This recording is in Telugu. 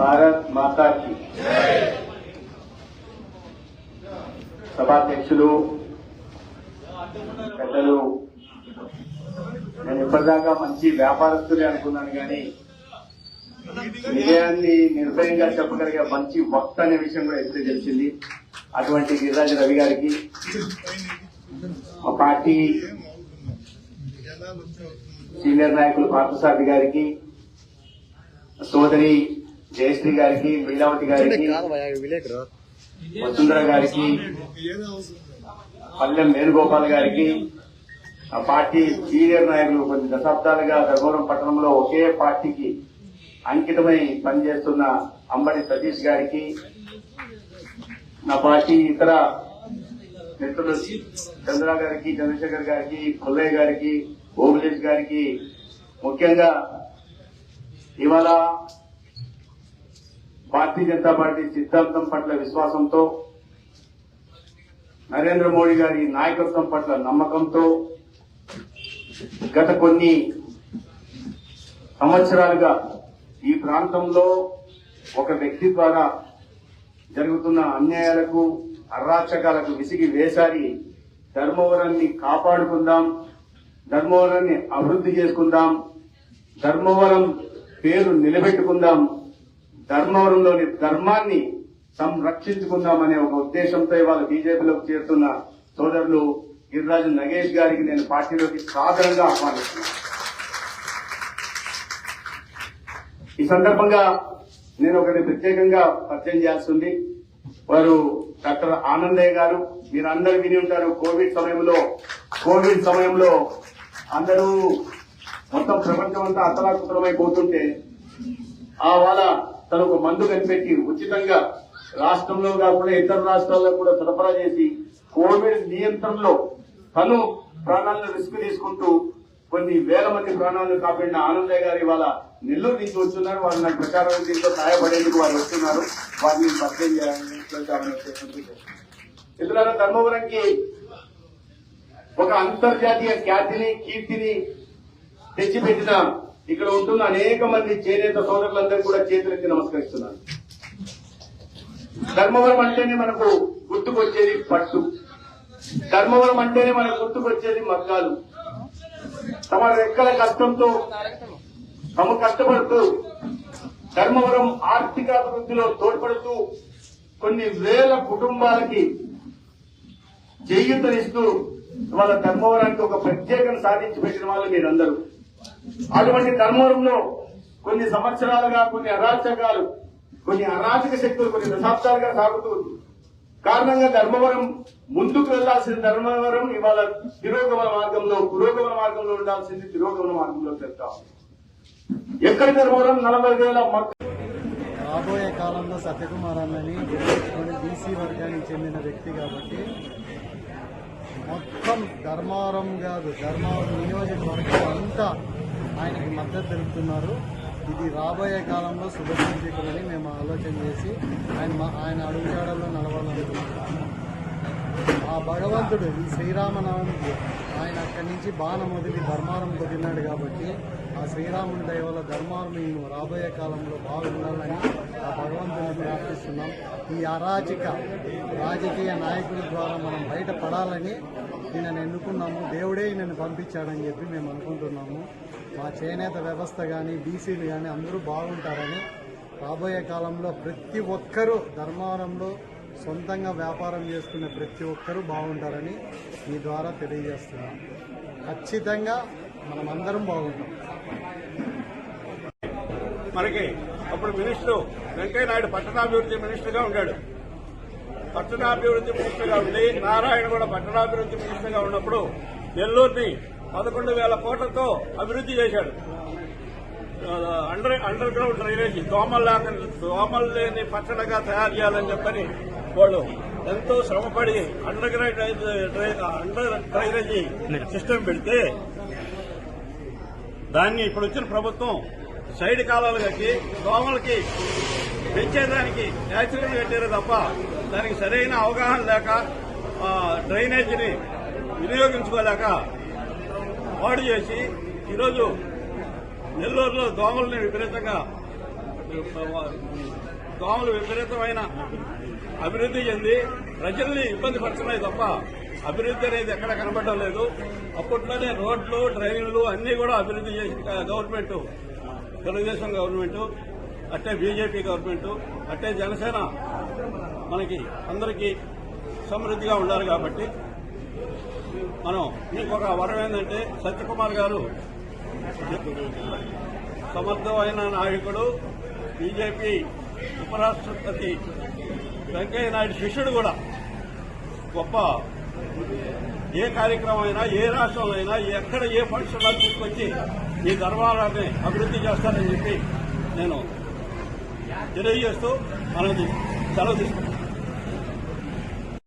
భారత్ మాతాకి సభాధ్యక్షులు పెద్దలు నేను ఇప్పటిదాకా మంచి వ్యాపారస్తులే అనుకున్నాను కానీ విజయాన్ని నిర్భయంగా చెప్పగలిగే మంచి వక్త అనే విషయం కూడా ఎప్పుడే తెలిసింది. అటువంటి గిరిరాజు రవి గారికి మా పార్టీ సీనియర్ నాయకులు పార్థసారథి గారికి సోదరి జయశ్రీ గారికి లీలావతి గారికి వసుంధర గారికి పల్లెం వేణుగోపాల్ గారికి ఆ పార్టీ సీనియర్ నాయకులు కొన్ని దశాబ్దాలుగా ధర్మవరం పట్టణంలో ఒకే పార్టీకి అంకితమై పనిచేస్తున్న అంబడి సతీష్ గారికి నా పార్టీ ఇతర మిత్రులు చంద్ర గారికి చంద్రశేఖర్ గారికి పుల్లయ్య గారికి ఓబులేష్ గారికి ముఖ్యంగా ఇవాళ భారతీయ జనతా పార్టీ సిద్ధాంతం పట్ల విశ్వాసంతో నరేంద్ర మోడీ గారి నాయకత్వం పట్ల నమ్మకంతో గత కొన్ని సంవత్సరాలుగా ఈ ప్రాంతంలో ఒక వ్యక్తి ద్వారా జరుగుతున్న అన్యాయాలకు అరాచకాలకు విసిగి వేసారి ధర్మవరాన్ని కాపాడుకుందాం ధర్మవరాన్ని అభివృద్ధి చేసుకుందాం ధర్మవరం పేరు నిలబెట్టుకుందాం ధర్మవరంలోని ధర్మాన్ని సంరక్షించుకుందామనే ఒక ఉద్దేశంతో ఇవాళ బీజేపీలోకి చేరుతున్న సోదరులు గిరిరాజు నగేష్ గారికి నేను పార్టీలోకి సాదరంగా ఆహ్వానిస్తున్నాను. ఈ సందర్భంగా నేను ఒకరిని ప్రత్యేకంగా పరిచయం చేయాల్సింది. వారు డాక్టర్ ఆనందయ్య గారు. మీరందరూ విని ఉంటారు కోవిడ్ సమయంలో కోవిడ్ సమయంలో అందరూ మొత్తం ప్రపంచం అంతా అతలాకుతలమైపోతుంటే ఆ వాళ్ళ తను ఒక మందు కనిపెట్టి ఉచితంగా రాష్ట్రంలో కాకుండా ఇతర రాష్ట్రాల్లో కూడా సరఫరా చేసి కోవిడ్ నియంత్రణలో తను ప్రాణాలను రిస్క్ తీసుకుంటూ కొన్ని వేల మంది ప్రాణాలను కాపాడిన ఆనందయ్య గారు ఇవాళ నెల్లూరు నుంచి వస్తున్నారు. వారు నాకు ప్రచారం దీంట్లో సహాయపడేందుకు వారు వస్తున్నారు. వారిని పరిచయం చేయాలని ఇతర ధర్మవరంకి ఒక అంతర్జాతీయ ఖ్యాతిని కీర్తిని తెచ్చిపెట్టిన ఇక్కడ ఉంటున్న అనేక మంది చేనేత సోదరులందరూ కూడా చేతులెత్తి నమస్కరిస్తున్నారు. ధర్మవరం అంటేనే మనకు గుర్తుకొచ్చేది పట్టు. ధర్మవరం అంటేనే మనకు గుర్తుకొచ్చేది మగ్గాలు. తమ రెక్కల కష్టంతో తమ కష్టపడుతూ ధర్మవరం ఆర్థికాభివృద్ధిలో తోడ్పడుతూ కొన్ని వేల కుటుంబాలకి చేయూతనిస్తూ వాళ్ళ ధర్మవరానికి ఒక ప్రత్యేకం సాధించి పెట్టిన వాళ్ళు మీరందరూ. అటువంటి ధర్మవరంలో కొన్ని సంవత్సరాలుగా కొన్ని అరాచకాలు కొన్ని అరాచక శక్తులు కొన్ని దశాబ్దాలుగా సాగుతూ కారణంగా ధర్మవరం ముందుకు వెళ్ళాల్సిన ధర్మవరం ఇవాళ తిరోగమన మార్గంలో పురోగమన మార్గంలో ఉండాల్సింది తిరోగమన మార్గంలో వెళ్తాం ఎక్కడ ధర్మవరం? నలభై వేల రాబోయే కాలంలో సత్యకుమార్ అన్నని బీసీ వర్గానికి చెందిన వ్యక్తి కాబట్టి మొత్తం ధర్మారం కాదు ధర్మవరం నియోజకవర్గం అంతా ఆయనకి మద్దతు తెలుపుతున్నారు. ఇది రాబోయే కాలంలో శుభసూచకులని మేము ఆలోచన చేసి ఆయన మా- ఆయన అడుగుజాడల్లో నడవాలనుకుంటున్నాం. ఆ భగవంతుడు ఈ శ్రీరామనవమికి ఆయన అక్కడి నుంచి బాణం వదిలి ధర్మారం వదిలినాడు కాబట్టి ఆ శ్రీరాముని దయ వల్ల ధర్మారం మేము రాబోయే కాలంలో బాగుండాలని ఆ భగవంతుని ప్రార్థిస్తున్నాం. ఈ అరాచక రాజకీయ నాయకుల ద్వారా మనం బయటపడాలని ఈయనను ఎన్నుకున్నాము. దేవుడే ఈయనను పంపించాడని చెప్పి మేము అనుకుంటున్నాము. మా చేనేత వ్యవస్థ కానీ బీసీలు కానీ అందరూ బాగుంటారని రాబోయే కాలంలో ప్రతి ఒక్కరూ ధర్మవరంలో సొంతంగా వ్యాపారం చేసుకునే ప్రతి ఒక్కరూ బాగుంటారని మీ ద్వారా తెలియజేస్తున్నాం. ఖచ్చితంగా మనం అందరం బాగుంటాం. మనకి అప్పుడు మినిస్టర్ వెంకయ్య నాయుడు పట్టణాభివృద్ధి మినిస్టర్గా ఉన్నాడు. పట్టణాభివృద్ధి మినిస్టర్గా ఉండి నారాయణ కూడా పట్టణాభివృద్ధి మినిస్టర్గా ఉన్నప్పుడు నెల్లూరుని పదకొండు వేల కోట్లతో అభివృద్ధి చేశాడు. అండర్ అండర్ గ్రౌండ్ డ్రైనేజీ దోమలు లేకుండా దోమలు లేని పట్టణంగా తయారు చేయాలని చెప్పని వాళ్ళు ఎంతో శ్రమపడి underground under drainage system పెడితే దాన్ని ఇప్పుడు వచ్చిన ప్రభుత్వం సైడ్ కాలాలు కట్టి దోమలకి పెంచేదానికి న్యాచురల్ కట్టారు తప్ప దానికి సరైన అవగాహన లేక ఆ, డ్రైనేజీని వినియోగించుకోలేక పాడు చేసి ఈరోజు నెల్లూరులో దోమల్ని విపరీతంగా దోమలు విపరీతమైన అభివృద్ధి చెంది ప్రజల్ని ఇబ్బంది పడుతున్నాయి తప్ప అభివృద్ధి అనేది ఎక్కడ కనబడడం లేదు. అప్పట్లోనే రోడ్లు డ్రైన్లు అన్ని కూడా అభివృద్ధి చేసిన గవర్నమెంట్ తెలుగుదేశం గవర్నమెంట్ అట్టే బీజేపీ గవర్నమెంట్ అట్టే జనసేన మనకి అందరికీ సమృద్ధిగా ఉండాలి కాబట్టి మనం ఇంకొక వరం ఏంటంటే సత్యకుమార్ గారు సమర్థమైన నాయకుడు బీజేపీ ఉపరాష్ట్రపతి వెంకయ్య నాయుడు శిష్యుడు కూడా. గొప్ప. ఏ కార్యక్రమం అయినా ఏ రాష్ట్రంలో అయినా ఎక్కడ ఏ ఫంక్షన్ తీసుకొచ్చి ఈ ధర్మాలని అభివృద్ధి చేస్తారని చెప్పి నేను తెలియజేస్తూ మనది సెలవు తీసుకుంటాను